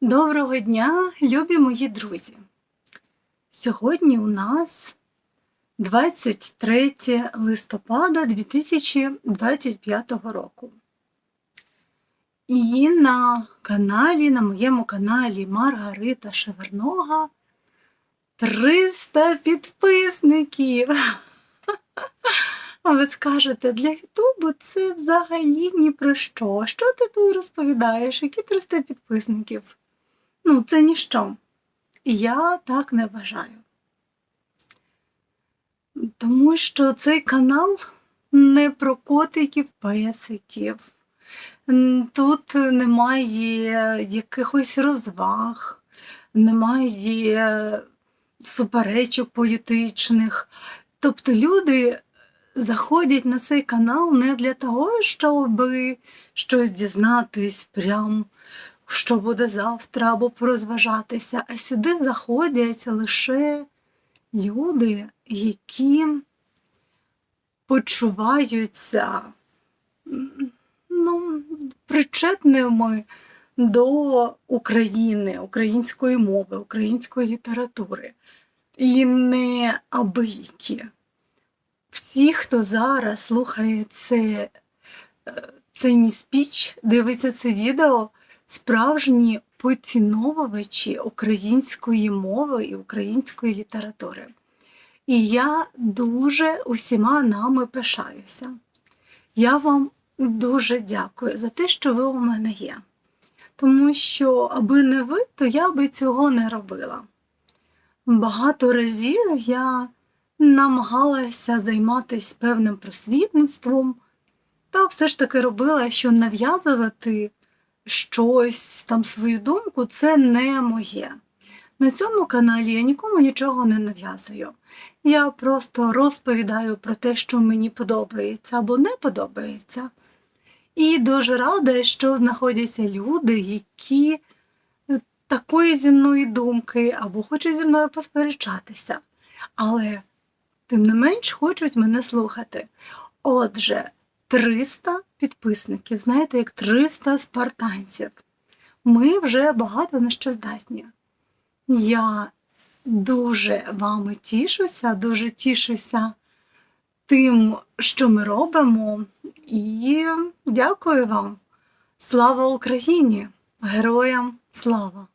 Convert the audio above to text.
Доброго дня, любі мої друзі! Сьогодні у нас 23 листопада 2025 року. І на каналі, на моєму каналі Маргарита Шевернога 300 підписників. А ви скажете, для Ютубу це взагалі ні про що. Що ти тут розповідаєш? Які 300 підписників? Ну, це ніщо. Я так не вважаю. Тому що цей канал не про котиків, песиків. Тут немає якихось розваг, немає суперечок політичних. Тобто люди заходять на цей канал не для того, щоб щось дізнатись прям, що буде завтра, або порозважатися, а сюди заходять лише люди, які почуваються ну, причетними до України, української мови, української літератури. І не абиякі. Всі, хто зараз слухає це, е, цей мій спіч, дивиться це відео, справжні поціновувачі української мови і української літератури. І я дуже усіма нами пишаюся. Я вам дуже дякую за те, що ви у мене є. Тому що, аби не ви, то я би цього не робила. Багато разів я намагалася займатися певним просвітництвом, та все ж таки робила, що нав'язувати щось там свою думку це не моє. На цьому каналі я нікому нічого не нав'язую. Я просто розповідаю про те, що мені подобається або не подобається. І дуже рада, що знаходяться люди, які е, такої зі мною думки або хочуть зі мною посперечатися. Але тим не менш хочуть мене слухати. Отже, 300 підписників, знаєте, як 300 спартанців. Ми вже багато на що здатні. Я дуже вами тішуся, дуже тішуся тим, що ми робимо, і дякую вам. Слава Україні! Героям слава!